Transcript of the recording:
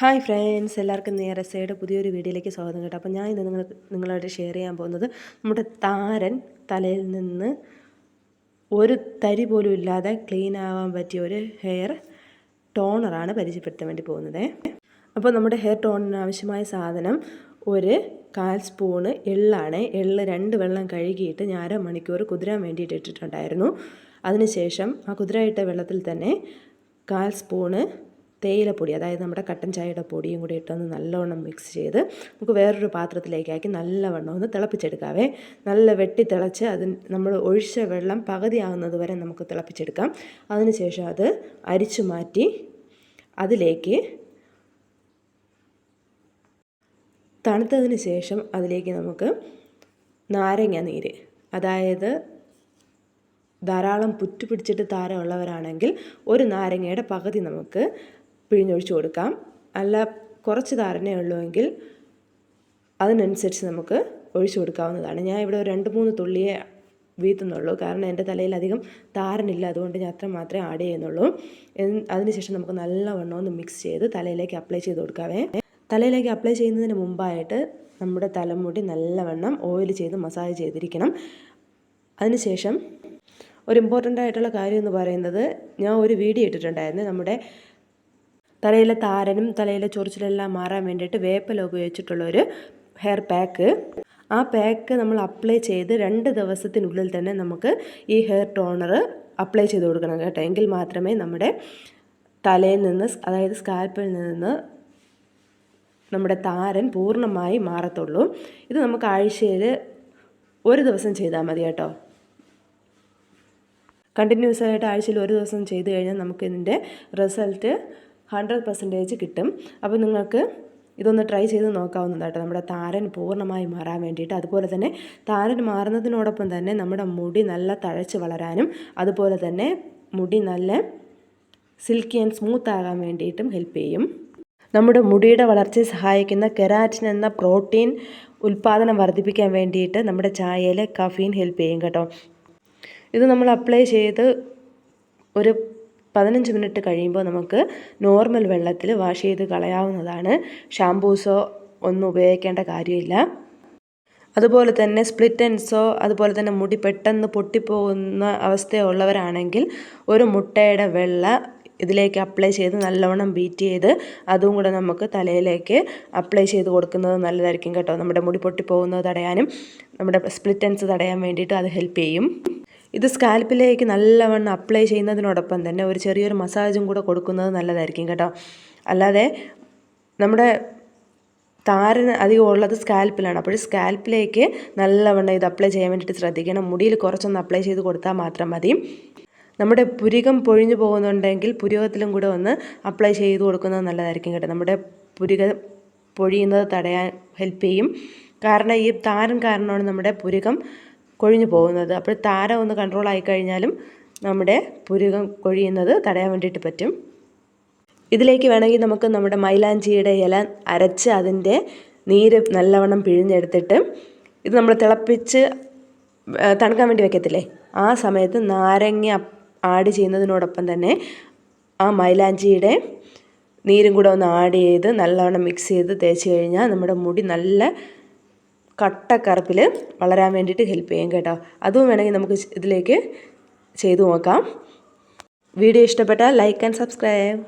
Hi friends എല്ലാവർക്കും നേരെ side പുതിയൊരു വീഡിയോയിലേക്ക് സ്വാഗതം കേട്ടോ. അപ്പോൾ ഞാൻ ഇന്ന് നിങ്ങൾ നിങ്ങളായിട്ട് ഷെയർ ചെയ്യാൻ പോകുന്നത് നമ്മുടെ താരൻ തലയിൽ നിന്ന് ഒരു തരി പോലും ഇല്ലാതെ ക്ലീൻ ആവാൻ പറ്റിയ ഒരു ഹെയർ ടോണറാണ് പരിചയപ്പെടുത്താൻ വേണ്ടി പോകുന്നത്. അപ്പോൾ നമ്മുടെ ഹെയർ ടോണിന് ആവശ്യമായ സാധനം ഒരു കാൽ സ്പൂണ് എള്ളാണ്. എള്ള് രണ്ട് വെള്ളം കഴുകിയിട്ട് ഞാൻ അര മണിക്കൂർ കുതിരാൻ വേണ്ടിയിട്ട് ഇട്ടിട്ടുണ്ടായിരുന്നു. അതിനുശേഷം ആ കുതിരയിട്ട വെള്ളത്തിൽ തന്നെ കാൽ സ്പൂണ് തേയിലപ്പൊടി അതായത് നമ്മുടെ കട്ടൻ ചായയുടെ പൊടിയും കൂടി ഇട്ടൊന്ന് നല്ലവണ്ണം മിക്സ് ചെയ്ത് നമുക്ക് വേറൊരു പാത്രത്തിലേക്കാക്കി നല്ലവണ്ണം ഒന്ന് തിളപ്പിച്ചെടുക്കാവേ. നല്ല വെട്ടി തിളച്ച് അതിന് നമ്മൾ ഒഴിച്ച വെള്ളം പകുതിയാകുന്നത് വരെ നമുക്ക് തിളപ്പിച്ചെടുക്കാം. അതിനുശേഷം അത് അരിച്ചു മാറ്റി അതിലേക്ക് തണുത്തതിന് ശേഷം അതിലേക്ക് നമുക്ക് നാരങ്ങ നീര് അതായത് ധാരാളം പുറ്റു പിടിച്ചിട്ട് താരമുള്ളവരാണെങ്കിൽ ഒരു നാരങ്ങയുടെ പകുതി നമുക്ക് പിഴിഞ്ഞൊഴിച്ച് കൊടുക്കാം. അല്ല കുറച്ച് ധാരണയേ എങ്കിൽ അതിനനുസരിച്ച് നമുക്ക് ഒഴിച്ചു കൊടുക്കാവുന്നതാണ്. ഞാൻ ഇവിടെ രണ്ട് മൂന്ന് തുള്ളിയെ വീത്തുന്നുള്ളൂ. കാരണം എന്റെ തലയിൽ അധികം താരനില്ല. അതുകൊണ്ട് ഞാൻ അത്ര മാത്രമേ ആഡ് ചെയ്യുന്നുള്ളൂ. അതിനുശേഷം നമുക്ക് നല്ലവണ്ണം ഒന്ന് മിക്സ് ചെയ്ത് തലയിലേക്ക് അപ്ലൈ ചെയ്ത് കൊടുക്കാവേ. തലയിലേക്ക് അപ്ലൈ ചെയ്യുന്നതിന് മുമ്പായിട്ട് നമ്മുടെ തലമുടി നല്ലവണ്ണം ഓയിൽ ചെയ്ത് മസാജ് ചെയ്തിരിക്കണം. അതിനുശേഷം ഒരു ഇമ്പോർട്ടന്റ് ആയിട്ടുള്ള കാര്യം എന്ന് പറയുന്നത് ഞാൻ ഒരു വീഡിയോ ഇട്ടിട്ടുണ്ടായിരുന്നു. നമ്മുടെ തലയിലെ താരനും തലയിലെ ചൊറിച്ചിലെല്ലാം മാറാൻ വേണ്ടിയിട്ട് വേപ്പില ഉപയോഗിച്ചിട്ടുള്ള ഒരു ഹെയർ പാക്ക് ആ പാക്ക് നമ്മൾ അപ്ലൈ ചെയ്ത് രണ്ട് ദിവസത്തിനുള്ളിൽ തന്നെ നമുക്ക് ഈ ഹെയർ ടോണർ അപ്ലൈ ചെയ്ത് കൊടുക്കണം കേട്ടോ. എങ്കിൽ മാത്രമേ നമ്മുടെ തലയിൽ നിന്ന് അതായത് സ്കാൽപ്പിൽ നിന്ന് നമ്മുടെ താരൻ പൂർണമായി മാറത്തുള്ളൂ. ഇത് നമുക്ക് ആഴ്ചയിൽ ഒരു ദിവസം ചെയ്താൽ മതി കേട്ടോ. കണ്ടിന്യൂസ് ആയിട്ട് ആഴ്ചയിൽ ഒരു ദിവസം ചെയ്ത് കഴിഞ്ഞാൽ നമുക്കിതിന്റെ റിസൾട്ട് ഹൺഡ്രഡ് പെർസെന്റേജ് കിട്ടും. അപ്പോൾ നിങ്ങൾക്ക് ഇതൊന്ന് ട്രൈ ചെയ്ത് നോക്കാവുന്നതായിട്ട് നമ്മുടെ താരൻ പൂർണമായി മാറാൻ വേണ്ടിയിട്ട്. അതുപോലെ തന്നെ താരൻ മാറുന്നതിനോടൊപ്പം തന്നെ നമ്മുടെ മുടി നല്ല തഴച്ച് വളരാനും അതുപോലെ തന്നെ മുടി നല്ല സിൽക്കി ആൻഡ് സ്മൂത്ത് ആകാൻ വേണ്ടിയിട്ടും ഹെൽപ്പ് ചെയ്യും. നമ്മുടെ മുടിയുടെ വളർച്ചയെ സഹായിക്കുന്ന കെരാറ്റിൻ എന്ന പ്രോട്ടീൻ ഉൽപ്പാദനം വർദ്ധിപ്പിക്കാൻ വേണ്ടിയിട്ട് നമ്മുടെ ചായയിലെ കഫീൻ ഹെൽപ്പ് ചെയ്യും കേട്ടോ. ഇത് നമ്മൾ അപ്ലൈ ചെയ്ത് ഒരു പതിനഞ്ച് മിനിറ്റ് കഴിയുമ്പോൾ നമുക്ക് നോർമൽ വെള്ളത്തിൽ വാഷ് ചെയ്ത് കളയാവുന്നതാണ്. ഷാംപൂസോ ഒന്നും ഉപയോഗിക്കേണ്ട കാര്യമില്ല. അതുപോലെ തന്നെ സ്പ്ലിറ്റ് എൻസോ അതുപോലെ തന്നെ മുടി പെട്ടെന്ന് പൊട്ടിപ്പോകുന്ന അവസ്ഥയുള്ളവരാണെങ്കിൽ ഒരു മുട്ടയുടെ വെള്ള ഇതിലേക്ക് അപ്ലൈ ചെയ്ത് നല്ലവണ്ണം ബീറ്റ് ചെയ്ത് അതും കൂടെ നമുക്ക് തലയിലേക്ക് അപ്ലൈ ചെയ്ത് കൊടുക്കുന്നത് നല്ലതായിരിക്കും കേട്ടോ. നമ്മുടെ മുടി പൊട്ടിപ്പോകുന്നത് തടയാനും നമ്മുടെ സ്പ്ലിറ്റൻസ് തടയാൻ വേണ്ടിയിട്ട് അത് ഹെൽപ്പ് ചെയ്യും. ഇത് സ്കാൽപ്പിലേക്ക് നല്ലവണ്ണം അപ്ലൈ ചെയ്യുന്നതിനോടൊപ്പം തന്നെ ഒരു ചെറിയൊരു മസാജും കൂടെ കൊടുക്കുന്നത് നല്ലതായിരിക്കും കേട്ടോ. അല്ലാതെ നമ്മുടെ താരന് അധികം ഉള്ളത് സ്കാൽപ്പിലാണ്. അപ്പോൾ സ്കാൽപ്പിലേക്ക് നല്ലവണ്ണം ഇത് അപ്ലൈ ചെയ്യാൻ വേണ്ടിയിട്ട് ശ്രദ്ധിക്കണം. മുടിയിൽ കുറച്ചൊന്ന് അപ്ലൈ ചെയ്ത് കൊടുത്താൽ മാത്രം മതി. നമ്മുടെ പുരികം പൊഴിഞ്ഞു പോകുന്നുണ്ടെങ്കിൽ പുരികത്തിലും കൂടെ ഒന്ന് അപ്ലൈ ചെയ്ത് കൊടുക്കുന്നത് നല്ലതായിരിക്കും കേട്ടോ. നമ്മുടെ പുരികം പൊഴിയുന്നത് തടയാൻ ഹെൽപ്പ് ചെയ്യും. കാരണം ഈ താരൻ കാരണമാണ് നമ്മുടെ പുരികം കൊഴിഞ്ഞു പോകുന്നത്. അപ്പോൾ താര ഒന്ന് കൺട്രോൾ ആയി കഴിഞ്ഞാലും നമ്മുടെ പുരുകം കൊഴിയുന്നത് തടയാൻ വേണ്ടിയിട്ട് പറ്റും. ഇതിലേക്ക് വേണമെങ്കിൽ നമുക്ക് നമ്മുടെ മൈലാഞ്ചിയുടെ ഇല അരച്ച് അതിന്റെ നീര് നല്ലവണ്ണം പിഴിഞ്ഞെടുത്തിട്ട് ഇത് നമ്മൾ തിളപ്പിച്ച് തണുക്കാൻ വേണ്ടി വെക്കത്തില്ലേ? ആ സമയത്ത് നാരങ്ങ ആഡ് ചെയ്യുന്നതിനോടൊപ്പം തന്നെ ആ മൈലാഞ്ചിയുടെ നീരും കൂടെ ഒന്ന് ആഡ് ചെയ്ത് നല്ലവണ്ണം മിക്സ് ചെയ്ത് തേച്ച് കഴിഞ്ഞാൽ നമ്മുടെ മുടി നല്ല കട്ടക്കറുപ്പിൽ വളരാൻ വേണ്ടിയിട്ട് ഹെൽപ്പ് ചെയ്യും കേട്ടോ. അതും വേണമെങ്കിൽ നമുക്ക് ഇതിലേക്ക് ചെയ്തു നോക്കാം. വീഡിയോ ഇഷ്ടപ്പെട്ടാൽ ലൈക്ക് ആൻഡ് സബ്സ്ക്രൈബ്